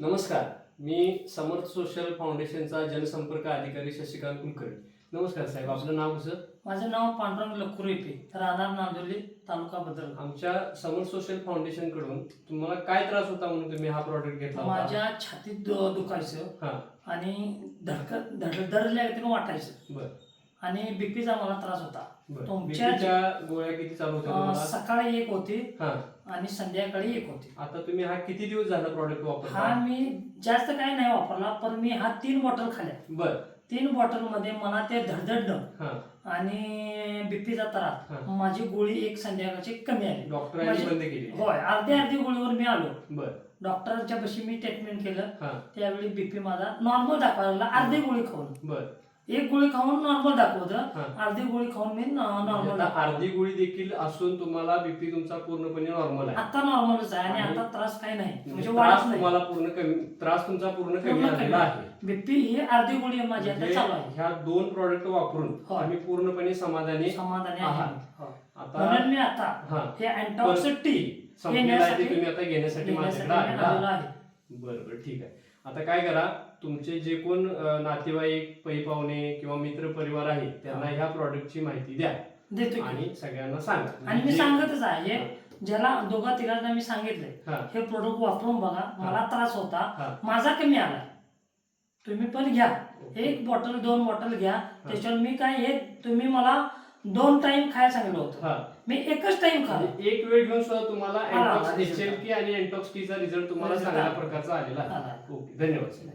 नमस्कार मी समर्थ सोशल फाउंडेशनचा जनसंपर्क अधिकारी शशिकांत कुलकर्णी. नमस्कार साहेब आपलं नाव कसं? माझं नाव पांडुरंग लखुर येते राहणार नांदोली तालुका बदल आमच्या समर्थ सोशल फाउंडेशनकडून तुम्हाला काय त्रास होता म्हणून तुम्ही हा प्रॉडक्ट घेतला होता? माझ्या छातीत दु- दुखायचं हा. आणि धडकत धड धडल्यागतीनं वाटायचं. बर. आणि बीपीचा मला त्रास होता. तुमच्या- गोळ्या किती चालू होत्या अं, तुम्हाला? सकाळी एक होती हा. आणि संध्याकाळी एक होती. आता तुम्ही हा किती दिवस झाला प्रॉडक्ट हा वापरता मी जास्त काही नाही वापरला पण मी हा तीन बॉटल खाल्ल्या. बर. तीन बॉटलमध्ये मला ते धडधडणं हा. आणि बीपीचा त्रास. माझी गोळी एक संध्याकाळची कमी आली. डॉक्टरांनी म्हणजे- बंद केली. होय अर्ध्या अर्धी गोळीवर मी आलो. बर. डॉक्टरांच्या पाशी मी ट्रीटमेंट केलं. हा. त्यावेळी बीपी माझा नॉर्मल दाखवायला लागला अर्धी गोळी खाऊन. बर. एक गोळी खाऊन नॉर्मल. दाखवतं. अर्धी गोळी खाऊन मी नॉर्मल आता अर्धी गोळी देखील असून तुम्हाला बीपी तुमचा पूर्णपणे नॉर्मल आहे. आता नॉर्मलच आहे आणि आता त्रास काही नाही. म्हणजे म्हणजे त्रास तुम्हाला पूर्ण कमी त्रास तुमचा पूर्ण कमी झालेला आहे. बीपी ही अर्धी गोळी माझी आता म्हणजे चालू आहे. ह्या दोन प्रॉडक्ट वापरून हो. आम्ही पूर्णपणे समाधानी समाधानी आहात. आहे. हो. आता म्हणून मी आता हा. अँटॉक्सिड टी संपलेला आहे ते घेण्यासाठी- तुम्ही आता घेण्यासाठी माझ्याकडे. आहे. बरं बरं ठीक आहे. आता काय करा तुमचे जे कोण नातेवाईक पै पाहुणे किंवा मित्र परिवार आहे त्यांना. ह्या प्रॉडक्टची माहिती द्या. देतो. आणि सगळ्यांना सांगा. आणि मी जे- सांगतच आहे ज्याला दोघा तिघांना मी सांगितलंय हा. प्रोडक्ट वापरून बघा मला त्रास. होता माझा कमी आला. तुम्ही पण घ्या. एक बॉटल दोन बॉटल घ्या. त्याच्यावर मी काय हे तुम्ही मला दोन टाइम खायला सांगितलं होतं. हा. मी एकच टाइम खाल्लं. म्हणजे एक वेळ घेऊन सुद्धा तुम्हाला हा, की आणि अँटॉक्स टीचा रिझल्ट तुम्हाला चांगल्या. प्रकारचा आलेला आला. आहे ओके धन्यवाद.